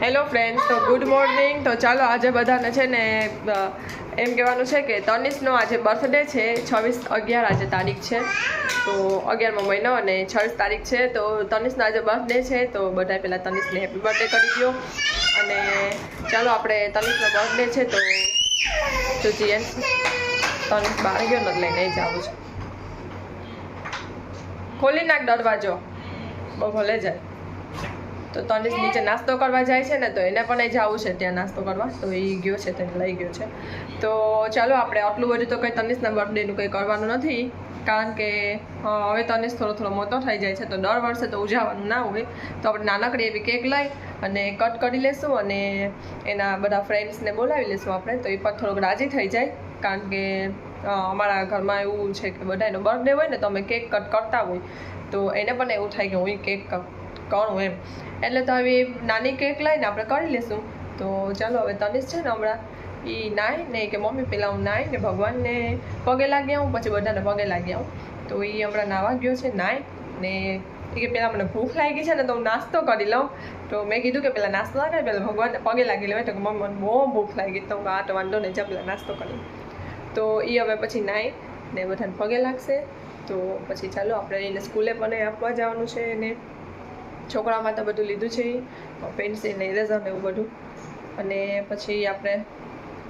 Hello friends તો good morning તો ચાલો આજે બધાને છે ને એમ કહેવાનું છે કે તનિષનો આજે બર્થડે છે. છવ્વીસ અગિયાર આજે તારીખ છે. તો અગિયારમો મહિનો અને છવ્વીસ તારીખ છે. તો તનિષનો આજે બર્થડે છે. તો બધાએ પહેલાં તનિષને હેપી બર્થડે કરી દો અને ચાલો આપણે તનિષનો બર્થડે છે. તો તો જીએન તનિષ બહાર ગયો નથી લઈને જ આવું છું. ખોલી નાખ દરવાજો. બહુ ભલે જાય. તો તનિષ નીચે નાસ્તો કરવા જાય છે ને, તો એને પણ જવું છે ત્યાં નાસ્તો કરવા. તો એ ગયો છે તેને લઈ ગયો છે. તો ચાલો આપણે આટલું બધું તો કંઈ તનિષના બર્થડેનું કંઈ કરવાનું નથી, કારણ કે હવે તનિષ થોડો થોડો મોટો થઈ જાય છે, તો દર વર્ષે તો ઉજવવાનું ના હોય. તો આપણે નાનકડી એવી કેક લઈ અને કટ કરી લેશું અને એના બધા ફ્રેન્ડ્સને બોલાવી લેશું આપણે. તો એ પણ થોડોક રાજી થઈ જાય, કારણ કે અમારા ઘરમાં એવું છે કે બધાનો બર્થડે હોય ને, તો અમે કેક કટ કરતા હોય. તો એને પણ એવું થાય કે હું કેક કરું એમ. એટલે તો હવે નાની કેક લઈને આપણે કરી લઈશું તો ચાલો હવે તનિષ છે ને હમણાં એ નાય ને કે મમ્મી પહેલાં હું નાય ને ભગવાનને પગે લાગી આવું પછી બધાને પગે લાગી આવું તો એ હમણાં નાવા ગયો છે નાય ને એ કે પહેલાં મને ભૂખ લાગી છે ને તો હું નાસ્તો કરી લઉં. તો મેં કીધું કે પહેલાં નાસ્તો ના કરે પહેલાં ભગવાનને પગે લાગી લેવાય. તો કે મમ્મી મને બહુ ભૂખ લાગી. તો આ તો વાંધો નહીં જા પહેલાં નાસ્તો કરી તો એ હવે પછી નાય ને બધાને પગે લાગશે. તો પછી ચાલો, આપણે એને સ્કૂલે પણ આપવા જવાનું છે એને. છોકરામાં તો બધું લીધું છે પેન્સિલ ને ઇરેઝર ને એવું બધું. અને પછી આપણે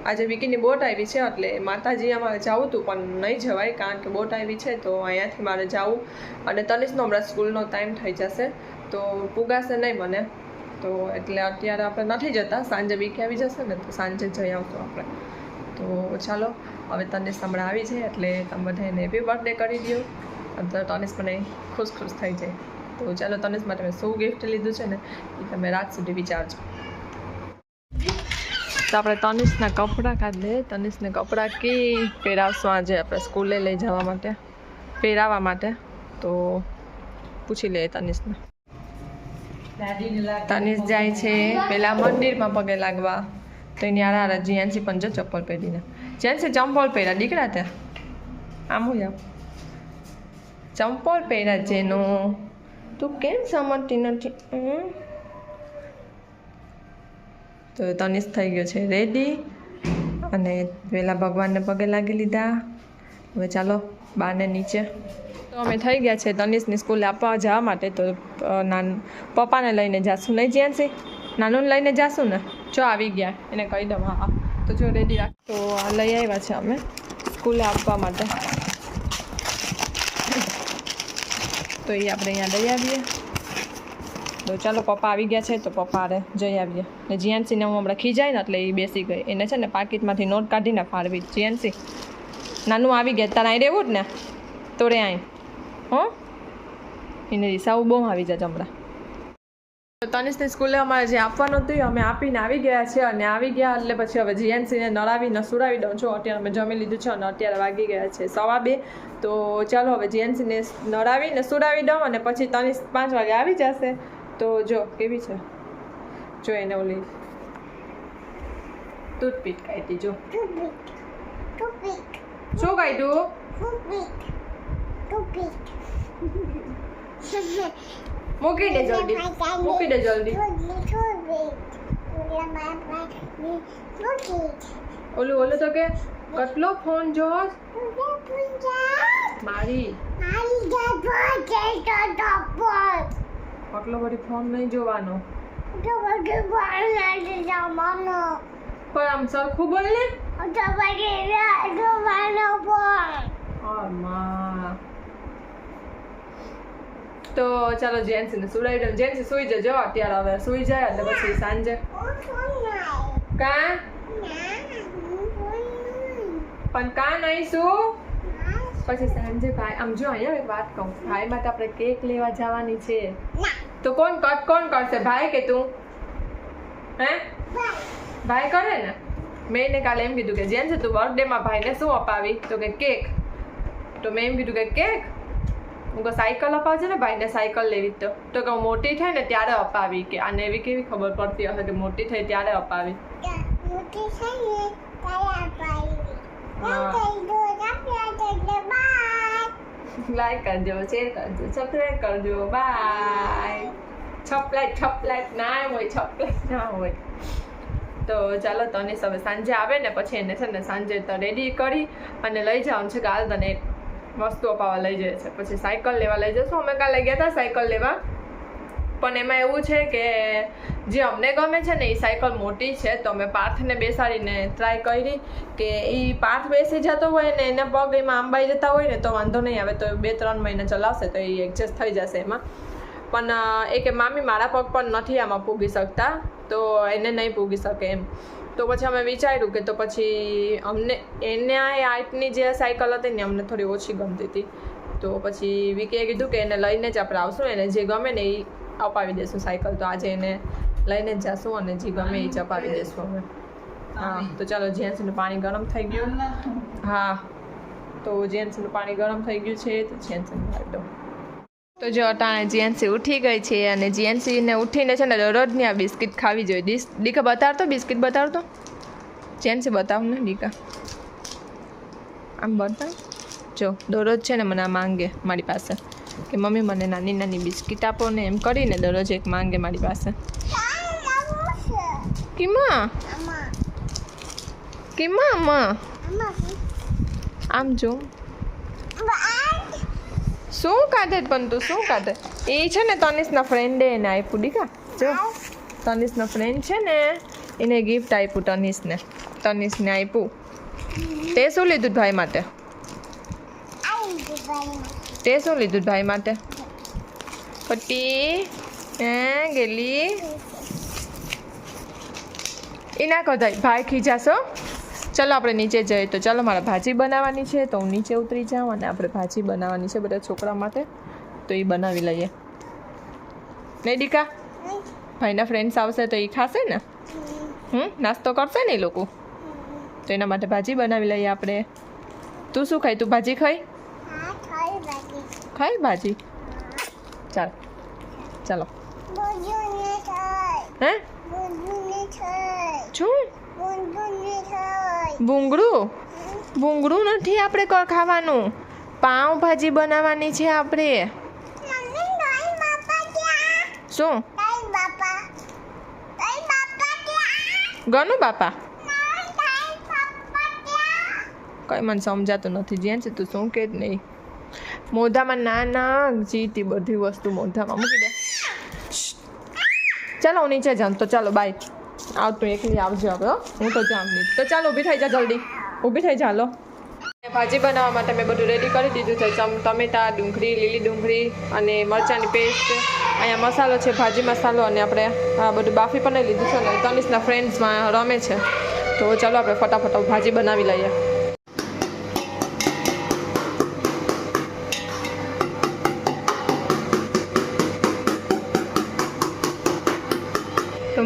આજે વિકીની બોટ આવી છે, એટલે માતાજી અમારે જવું હતું પણ નહીં જવાય, કારણ કે બોટ આવી છે, તો અહીંયાથી મારે જવું. અને તનિષનો હમણાં સ્કૂલનો ટાઈમ થઈ જશે, તો પુગાશે નહીં મને. તો એટલે અત્યારે આપણે નથી જતા, સાંજે વીકી આવી જશે ને, તો સાંજે જઈ આવશું આપણે. તો ચાલો, હવે તનિષ હમણાં આવી છે, એટલે તમે બધા એને હેપી બર્થડે કરી દો તો તનિષ મને ખુશ ખુશ થઈ જાય. તો ચાલો તનિષ માટે મેં શું ગિફ્ટ લીધું છે ને એ તમે રાત સુધી વિચારજો. તો આપણે તનિષના કપડાં કાઢી લઈએ. તનિષને કપડાં કી પહેરાવશું આજે આપણે સ્કૂલે લઈ જવા માટે પહેરાવવા માટે. તો પૂછી લઈએ તનિષને. તનિષ જાય છે પેલા મંદિરમાં પગે લાગવા. તો એની આરા આરા જ્યાંથી પણ જો ચપ્પલ પહેરીને. જ્યાંથી ચંપલ પહેર્યા દીકરા ત્યાં આમ હું ચંપલ પહેર્યા જેનું તું કેમ સમજતી નથી? તો તનિષ થઈ ગયો છે રેડી અને પહેલાં ભગવાનને પગે લાગી લીધા. હવે ચાલો બાને નીચે. તો અમે થઈ ગયા છે તનિષની સ્કૂલે આપવા જવા માટે. તો નાન, પપ્પાને લઈને જાશું. નહીં જ્યાંસી નાનુને લઈને જાશું ને? જો આવી ગયા. એને કહી દઉં, હા તો જો રેડી રાખ. તો લઈ આવ્યા છે અમે સ્કૂલે આપવા માટે. તો એ આપણે અહીંયા લઈ આવીએ. તો ચાલો પપ્પા આવી ગયા છે, તો પપ્પા અરે જઈ આવીએ. ને જીએનસીને હું હમણાં ખીજાય ને એટલે એ બેસી ગઈ. એને છે ને પાકીટમાંથી નોટ કાઢીને ફાળવી. જીએનસી, નાનું આવી ગયા, તારે અહીં રહેવું જ ને? તો રે અહીં. હો? એને રિસાવું બહુ આવી જાય હમણાં. તનિષની સ્કૂલે અમારે જે આપવાનું હતું અમે આપીને આવી ગયા છે અને આવી ગયા એટલે પછી હવે જીએનસીને નડાવીને સુડાવી દઉં છું. અત્યારે અમે જમી લીધું છે અને અત્યારે વાગી ગયા છે સવા બે. તો ચાલો હવે જીએનસીને નડાવીને સુડાવી દઉં અને પછી તનિષ પાંચ વાગે આવી જશે. તો જો, કેવી છે? જો એને ઓલી ટૂથપીક કાઢી જો. શું કાઢ્યું? મૂકી દે જલ્દી. મૂકી દે જલ્દી. ઓલું ઓલું તો કે કેટલો ફોન જો? મારી. આટલો બધી ફોન નહીં જોવાનો. પણ આમ સરખું બોલ ને આમાં. તો ચાલો જેન્સીને સુડાવી દઉં. જેન્સી સુઈ જજો અત્યારે હવે. સુઈ જાય એટલે પછી સાંજે. કા? પણ કા નહીં શું પછી સાંજે ભાઈ, આમ જો અહીંયા એક વાત કહું. ભાઈ માટે આપણે કેક લેવા જવાની છે. તો કોણ કટ કોણ કરશે? ભાઈ કે તું? હે? ભાઈ કરે ને? મેં એને કાલે એમ કીધું કે જેમ છે તું બર્થડેમાં ભાઈને શું અપાવી? તો કે, કેક. તો મેં એમ કીધું કે, કેક? હું કહું સાયકલ અપાવજે ને ભાઈને સાયકલ લેવી તો. તો કહું મોટી થાય ને ત્યારે અપાવી કે આને એવી કેવી ખબર પડતી હશે કે મોટી થઈ ત્યારે અપાવી? લાઈક કરજો શેર કરજો સબસ્ક્રાઈબ કરજો બાય છપલાઈ છપલાઈટ ના હોય છપલાઈટ ના હોય. તો ચાલો તને હવે સાંજે આવે ને પછી એને છે ને સાંજે તો રેડી કરી અને લઈ જવાનું છે કાલ તને. વસ્તુ અપાવવા લઈ જાય છે. પછી સાયકલ લેવા લઈ જશું. અમે કાલે ગયા હતા સાયકલ લેવા. પણ એમાં એવું છે કે જે અમને ગમે છે ને એ સાયકલ મોટી છે, તો અમે પાર્થને બેસાડીને ટ્રાય કરી કે એ પાર્થ બેસી જતો હોય ને એના પગ એમાં આંબાઈ જતા હોય ને તો વાંધો નહીં આવે, તો બે ત્રણ મહિના ચલાવશે તો એ એડજસ્ટ થઈ જશે એમાં. પણ એ કે, મામી, મારા પગ પણ નથી આમાં પૂગી શકતા. તો એને નહીં પૂગી શકે એમ. તો પછી અમે વિચાર્યું કે તો પછી અમને એને આ આર્ટની જે સાયકલ હતી ને અમને થોડી ઓછી ગમતી હતી તો પછી વિકીએ કીધું કે એને લઈને જ આપણે આવશું એને જે ગમે ને એ અપાવી દેશું સાયકલ તો આજે એને લઈને જ જશું અને જે ગમે એ જ અપાવી દેશું અમે હા તો ચાલો જેન્ટ્સનું પાણી ગરમ થઈ ગયું હા તો જેન્ટ્સનું પાણી ગરમ થઈ ગયું છે તો જેન્ટ્સનું દો તો જો અટાણે જીએનસી ઉઠી ગઈ છે અને જીએનસીને ઉઠીને છે ને દરરોજની આ બિસ્કિટ ખાવી જોઈએ. દીકા બતાવતો બિસ્કિટ બતાવતો? જીએનસી બતાવ ને દીકા આમ બતાવ. જો દરરોજ છે ને મને આ માંગે મારી પાસે કે મમ્મી મને નાની નાની બિસ્કિટ આપો ને એમ કરીને દરરોજ એક માંગે મારી પાસે. કીમાં કીમાં આમ જો. શું કાઢે પણ તું? શું કાઢે? એ છે ને તનિષના ફ્રેન્ડે એને આપ્યું દીકા જો તનિષનો ફ્રેન્ડ છે ને એને ગિફ્ટ આપ્યું તનિષને. તનિષને આપ્યું. તે શું લીધું ભાઈ માટે? તે શું લીધું ભાઈ માટે? પટ્ટી હે ગેલી. એ ના કદાય ભાઈ ખીજાશો ચલો આપણે નીચે જઈએ. તો ચાલો મારે ભાજી બનાવવાની છે તો હું નીચે ઉતરી જાઉં અને આપણે ભાજી બનાવવાની છે બધા છોકરા માટે. તો એ બનાવી લઈએ. નહીં દીકા? ભાઈના ફ્રેન્ડ્સ આવશે તો એ ખાશે ને? હમ નાસ્તો કરશે ને એ લોકો? તો એના માટે ભાજી બનાવી લઈએ આપણે. તું શું ખાઈ તું ભાજી ખાઈ ખાઈ ભાજી? ચાલ. ચાલો. હે? શું? ભૂંગળું? ભૂંગળું નથી આપણે ખાવાનું. પાઉંભાજી બનાવવાની છે આપણે. શું? ગનું બાપા? કઈ મને સમજાતું નથી. જેમ છે તું શું કે જ નહીં. મોઢામાં ના ના જીતી બધી વસ્તુ મોઢામાં. મૂકી દે. ચાલો હું નીચે જાઉં તો ચાલો બાય આવતું એકલી આવજો હવે, હું. તો જામ નહીં તો ચાલો, ઊભી થઈ જા જલ્દી. ઊભી થઈ જા, લો. ભાજી બનાવવા માટે મેં બધું રેડી કરી દીધું છે. ટમેટા, ડુંગળી, લીલી ડુંગળી અને મરચાંની પેસ્ટ અહીંયા મસાલો છે, ભાજી મસાલો અને આપણે આ બધું બાફી પણ લીધું છે અને તનિષના ફ્રેન્ડ્સમાં રમે છે. તો ચાલો આપણે ફટાફટ ભાજી બનાવી લઈએ.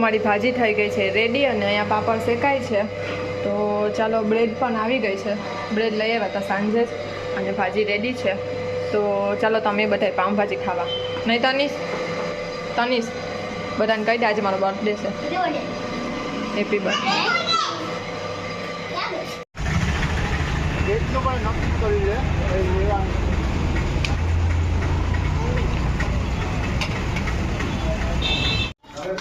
મારી ભાજી થઈ ગઈ છે રેડી અને અહીંયા પાપડ શેકાય છે. તો ચાલો બ્રેડ પણ આવી ગઈ છે. બ્રેડ લઈ આવ્યા હતા સાંજે જ અને ભાજી રેડી છે. તો ચાલો, તમે બધાય પાઉંભાજી ખાવા. નહીં તનીશ તનીશ બધાને કહી દે, આજે મારો બર્થડે છે. હેપી બર્થડે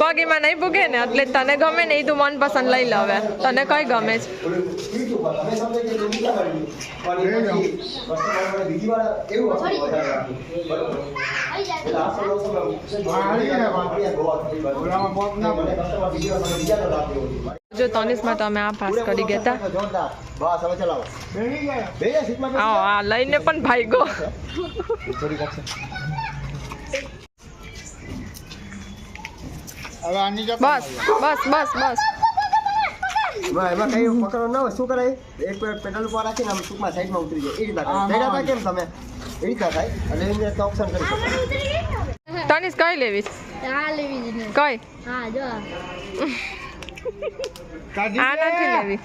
પગ એમાં નહીં ભૂગે ને, એટલે તને ગમે ને એ તું મનપસંદ લઈ લવે તને કઈ ગમે છે. જો તનિષ તમે આ પાસ કરી ગયા હતા લઈને પણ ભાઈ ચલાવો હવે આની બસ બસ બસ બસ. એમાં કઈ પકડો ના હોય. શું કરાય? એક પેડલ ઉપર રાખીને આમ ટૂંકમાં સાઈડમાં ઉતરી જાય. એ રીતના થાય. હતા કેમ તમે? એ રીતના થાય. અને એની રીતે ઓપ્શન કરી શકો. તનિસ કઈ લેવી? આ લેવી જ કઈ? હા જો. કાઢી આ નથી લેવી.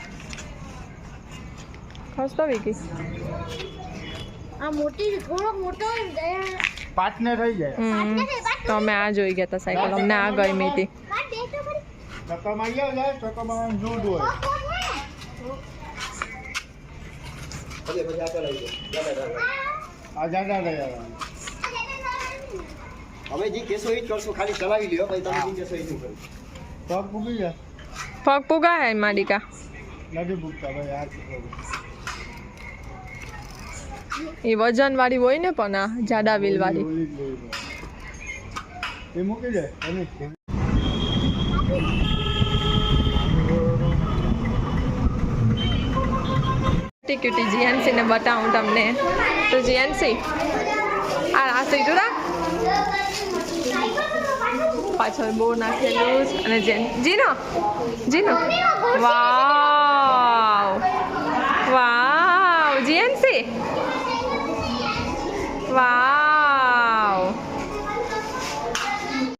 ખસ તો વિકી આ મોટી થોડો મોટો પાર્ટનર ને થઈ જાય. હમ. તો અમે આ જોઈ ગયા હતા સાયકલ અમને આ ગમી હતી. જે કેસો એ જ કરશું ખાલી ચલાવી લ્યો પછી તમે જે કેસો એ જ પગ પગ પુગા હે માડિકા નથી મૂકતા ભાઈ આ એ વજન વાળી હોય ને પણ આ જાડા વ્હીલ વાળી. એ મૂકી દે, એની ક્યુટી ક્યુટી જીએનસી ને બતાવું તમને. તો જીએનસી આ આ સીધું રાખ. પાછળ બહુ નાખેલું. અને જેન જીનો જીનો. વાવ વાવ જીએનસી વાવ.